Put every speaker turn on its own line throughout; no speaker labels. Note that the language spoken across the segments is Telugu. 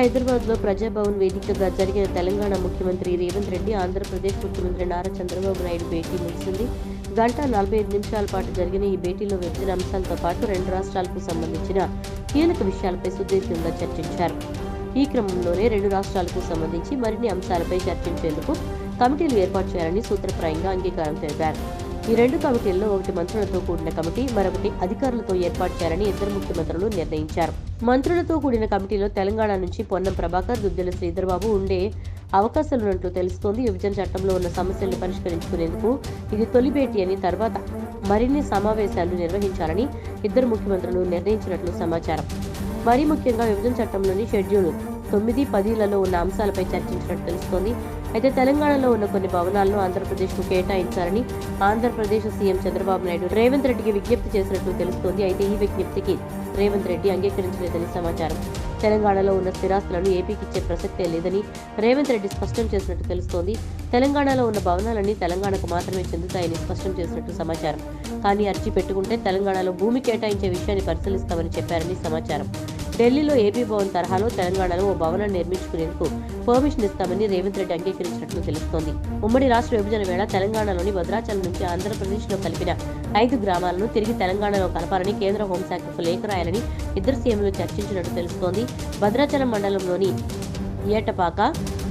హైదరాబాద్లో ప్రజాభవన్ వేదికగా జరిగిన తెలంగాణ ముఖ్యమంత్రి రేవంత్ రెడ్డి ఆంధ్రప్రదేశ్ ముఖ్యమంత్రి నారా చంద్రబాబు నాయుడు భేటీ ముగిసింది. గంట నలభై ఐదు నిమిషాల పాటు జరిగిన ఈ భేటీలో విభజన అంశాలతో పాటు రెండు రాష్ట్రాలకు సంబంధించిన కీలక విషయాలపై సుదీర్ఘంగా చర్చించారు. ఈ క్రమంలోనే రెండు రాష్ట్రాలకు సంబంధించి మరిన్ని అంశాలపై చర్చించేందుకు కమిటీలు ఏర్పాటు చేయాలని సూత్రప్రాయంగా అంగీకారం తెలిపారు. ఈ రెండు కమిటీల్లో ఒకటి మంత్రులతో కూడిన కమిటీ మరొకటి అధికారులతో ఏర్పాటు చేయాలని ఇద్దరు ముఖ్యమంత్రులు నిర్ణయించారు. మంత్రులతో కూడిన కమిటీలో తెలంగాణ నుంచి పొన్నం ప్రభాకర్ దుద్దెల శ్రీధర్బాబు ఉండే అవకాశాలున్నట్లు తెలుస్తోంది. విభజన చట్టంలో ఉన్న సమస్యలను పరిష్కరించుకునేందుకు ఇది తొలి భేటీ అని తర్వాత మరిన్ని సమావేశాలు నిర్వహించాలని ఇద్దరు ముఖ్యమంత్రులు నిర్ణయించినట్లు సమాచారం. మరీ ముఖ్యంగా విభజన చట్టంలోని షెడ్యూల్ తొమ్మిది పదిలలో ఉన్న అంశాలపై చర్చించినట్టు తెలుస్తోంది. అయితే తెలంగాణలో ఉన్న కొన్ని భవనాలను ఆంధ్రప్రదేశ్కు కేటాయించాలని ఆంధ్రప్రదేశ్ సీఎం చంద్రబాబు నాయుడు రేవంత్ రెడ్డికి విజ్ఞప్తి చేసినట్లు తెలుస్తోంది. అయితే ఈ విజ్ఞప్తికి రేవంత్ రెడ్డి అంగీకరించలేదని సమాచారం. తెలంగాణలో ఉన్న స్థిరాస్తులను ఏపీకి ఇచ్చే ప్రసక్తే లేదని రేవంత్ రెడ్డి స్పష్టం చేసినట్టు తెలుస్తోంది. తెలంగాణలో ఉన్న భవనాలన్నీ తెలంగాణకు మాత్రమే చెందుతాయని స్పష్టం చేసినట్టు సమాచారం. కానీ అర్జీ పెట్టుకుంటే తెలంగాణలో భూమి కేటాయించే విషయాన్ని పరిశీలిస్తామని చెప్పారని సమాచారం. ఢిల్లీలో ఏపీ భవన్ తరహాలో తెలంగాణలో ఓ భవనాన్ని నిర్మించుకునేందుకు పర్మిషన్ ఇస్తామని రేవంత్ రెడ్డి అంగీకరించినట్లు తెలుస్తోంది. ఉమ్మడి రాష్ట్ర విభజన వేళ తెలంగాణలోని భద్రాచలం నుంచి ఆంధ్రప్రదేశ్లో కలిపిన ఐదు గ్రామాలను తిరిగి తెలంగాణలో కలపాలని కేంద్ర హోంశాఖకు లేఖ రాయాలని ఇద్దరు సీఎంలు చర్చించినట్టు తెలుస్తోంది. భద్రాచలం మండలంలోని ఏటపాక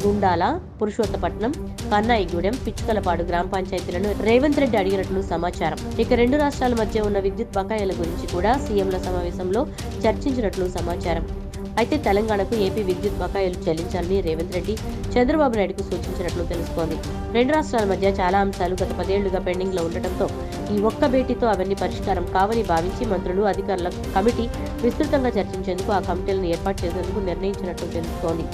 గుండాల పురుషోత్తపట్నం కన్నాయిగూడెం పిచ్చుకలపాడు గ్రామ పంచాయతీలను రేవంత్ రెడ్డి అడిగినట్లు సమాచారం. ఇక రెండు రాష్ట్రాల మధ్య ఉన్న విద్యుత్ బకాయిల గురించి కూడా సీఎంల సమావేశంలో చర్చించినట్లు సమాచారం. అయితే తెలంగాణకు ఏపీ విద్యుత్ బకాయిలు చెల్లించాలని రేవంత్ రెడ్డి చంద్రబాబు నాయుడుకు సూచించినట్లు తెలుస్తోంది. రెండు రాష్ట్రాల మధ్య చాలా అంశాలు గత పదేళ్ళుగా పెండింగ్లో ఉండటంతో ఈ ఒక్క భేటీతో అవన్నీ పరిష్కారం కావని భావించి మంత్రులు అధికారుల కమిటీ విస్తృతంగా చర్చించేందుకు ఆ కమిటీలను ఏర్పాటు చేసేందుకు నిర్ణయించినట్లు తెలుస్తోంది.